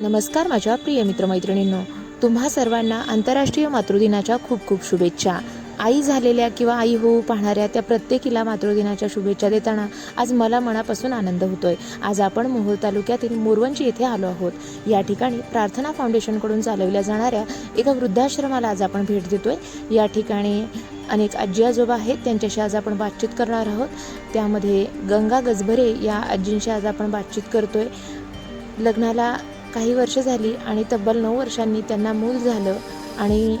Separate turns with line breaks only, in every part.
नमस्कार माझ्या प्रिय मित्रमैत्रिणींनो. तुम्हा सर्वांना आंतरराष्ट्रीय मातृदिनाच्या खूप खूप शुभेच्छा. आई झालेल्या किंवा आई होऊ पाहणाऱ्या त्या प्रत्येकीला मातृदिनाच्या शुभेच्छा देताना आज मला मनापासून आनंद होतोय. आज आपण मोहोळ तालुक्यातील मोरवंची येथे आलो आहोत. या ठिकाणी प्रार्थना फाउंडेशनकडून चालवल्या जाणाऱ्या एका वृद्धाश्रमाला आज आपण भेट देतोय. या ठिकाणी अनेक आजी आजोबा आहेत त्यांच्याशी आज आपण बातचीत करणार आहोत. त्यामध्ये गंगा गजभरे या आजींशी आज आपण बातचीत करतोय. लग्नाला काही वर्ष झाली आणि तब्बल नऊ वर्षांनी त्यांना मूल झालं आणि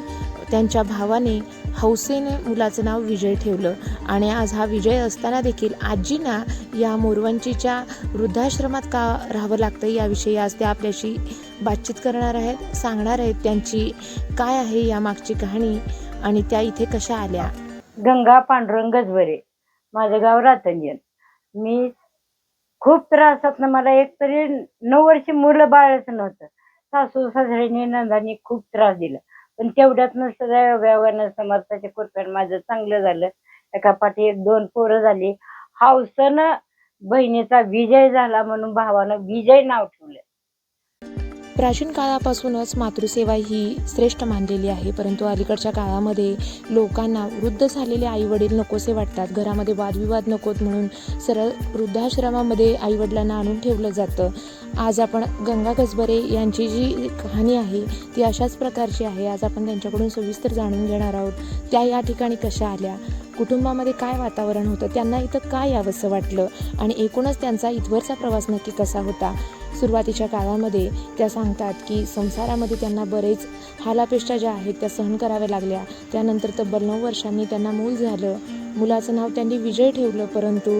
त्यांच्या भावाने हौसेने मुलाचं नाव विजय ठेवलं. आणि आज हा विजय असताना देखील आजींना या मोरवंचीच्या वृद्धाश्रमात का राहावं लागतं याविषयी आज त्या आपल्याशी बातचीत करणार आहेत सांगणार आहेत त्यांची काय आहे या मागची कहाणी आणि त्या इथे कशा आल्या.
गंगा पांडुरंग गजबरे माझं गाव रातंजन मी खूप त्रास होत ना. मला एक तरी नऊ वर्ष मुलं बाळच नव्हतं. सासू सासऱ्याने नंदानी खूप त्रास दिला. पण तेवढ्यात नसतं योगायोगानं समर्थाच्या कृपेने माझं चांगलं झालं. एका पाठी एक दोन पोरं झाली. हावसानं बहिणीचा विजय झाला म्हणून भावानं विजय नाव ठेवलं.
प्राचीन काळापासूनच मातृसेवा ही श्रेष्ठ मानलेली आहे परंतु अलीकडच्या काळामध्ये लोकांना वृद्ध झालेले आई वडील नकोसे वाटतात. घरामध्ये वादविवाद नकोत म्हणून सरळ वृद्धाश्रमामध्ये आईवडिलांना आणून ठेवलं जातं. आज आपण गंगा कसबरे यांची जी कहाणी आहे ती अशाच प्रकारची आहे. आज आपण त्यांच्याकडून सविस्तर जाणून घेणार आहोत त्या या ठिकाणी कशा आल्या. कुटुंबामध्ये काय वातावरण होतं त्यांना इथं काय यावंसं वाटलं आणि एकूणच त्यांचा इथवरचा प्रवास नक्की कसा होता? सुरुवातीच्या काळामध्ये त्या सांगतात की संसारामध्ये त्यांना बरेच हालापेष्टा ज्या आहेत त्या सहन कराव्या लागल्या. त्यानंतर तब्बल नऊ वर्षांनी त्यांना मूल झालं. मुलाचं नाव त्यांनी विजय ठेवलं परंतु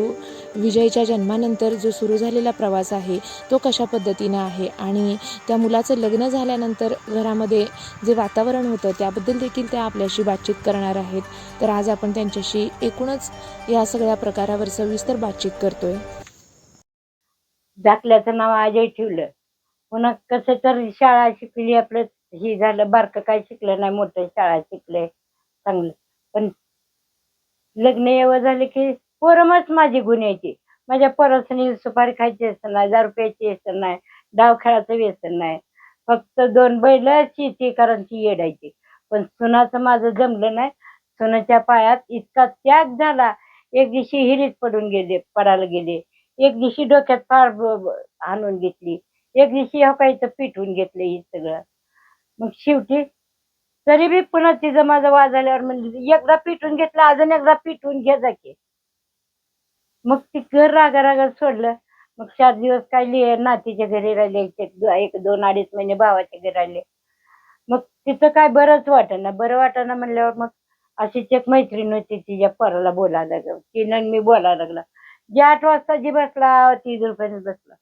विजयच्या जन्मानंतर जो सुरू झालेला प्रवास आहे तो कशा पद्धतीनं आहे? आणि त्या मुलाचं लग्न झाल्यानंतर घरामध्ये जे वातावरण होतं त्याबद्दल देखील त्या आपल्याशी बातचीत करणार आहेत. तर आज आपण त्यांच्याशी एकूणच या सगळ्या प्रकारावर सविस्तर बातचीत करतोय.
दाखल्याचं नाव अजय ठेवलं. पुन्हा कसं तर शाळा शिकली आपलं हे झालं बारकं काय शिकलं नाही मोठं शाळा शिकले चांगलं. पण लग्न एवढं झालं की पोरमच माझी गुण माझ्या परसनी सुपारी खायची असं नाही दारू प्यायची व्यसन नाही डाव खेळाचं व्यसन नाही. फक्त दोन बैल शेती करायची येडायची. पण सुनाचं माझं जमलं नाही. सुनाच्या पायात इतका त्याग झाला. एक दिवशी हिरीत पडून गेले पडायला गेले. एक दिवशी डोक्यात फार आणून हाणून घेतली. एक दिवशी हकायचं काही घेतलं हे सगळं. मग शेवटी तरी बी पुन्हा तिचं माझं वाद झाल्यावर म्हणजे एकदा पिटून घेतलं अजून एकदा पिटवून घे जा की मग ती घर रागा रागा सोडलं. मग चार दिवस काय लिहि नातीच्या घरी राहिले एक एक दोन अडीच महिने भावाच्या घरी राहिले. मग तिचं काय बरंच वाटेना बरं वाटेना म्हणल्यावर मग अशीच एक मैत्रीण होती तिच्या पोराला बोलायला लागलं. तिनं मी बोलायला लागला. जे आठ वाजता जी बसला तीस रुपयाने बसला.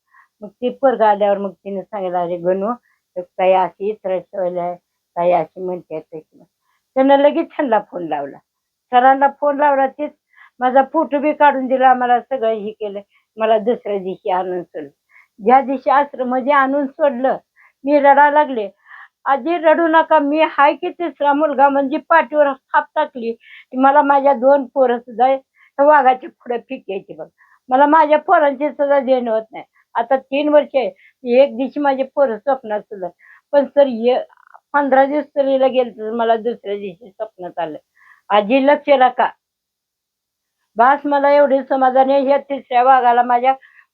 मग ती पोरगा आल्यावर मग तिने सांगितलं अरे गणू काही अशी इतर आहे. ताई अशी म्हणते त्यानं लगेच त्यांना फोन लावला. सरांना फोन लावला तेच माझा फोटो बी काढून दिला मला सगळं हे केलं. मला दुसऱ्या दिवशी आणून सोडलं. ज्या दिवशी आश्रम म्हणजे आणून सोडलं मी रडा लागले. आजी रडू नका मी हाय की तिसरा मुलगा म्हणजे पाठीवर थाप टाकली. मला माझ्या दोन पोरं सुद्धा वाघाची वाघाच्या पुढे फिकायची बघ. मला माझ्या पोरांची सुद्धा देणं होत नाही. आता तीन वर्ष आहे. एक दिवशी माझे पोरं स्वप्नात सुद्धा. पण सर ये पंधरा दिवस तरीला गेलं तर मला दुसऱ्या दिवशी स्वप्नात आलं. आजी लक्ष राखा. बास मला एवढे समाधानी आहे. तिसऱ्या भागाला माझ्या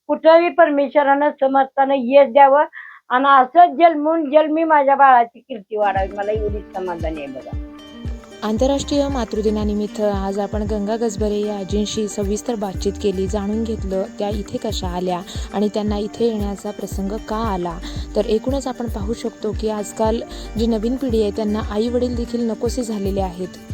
कुठंही परमेश्वरानं समजताना येत द्यावं आणि असं जन्मून जन्मी माझ्या बाळाची कीर्ती वाढावी. मला एवढी समाधान आहे बघा.
आंतरराष्ट्रीय मातृदिनानिमित्त आज आपण गंगा गजबरे या आजींशी सविस्तर बातचीत केली जाणून घेतलं त्या इथे कशा आल्या आणि त्यांना इथे येण्याचा प्रसंग का आला. तर एकूणच आपण पाहू शकतो की आजकाल जी नवीन पिढी आहे त्यांना आई वडील देखील नकोसे झालेले आहेत.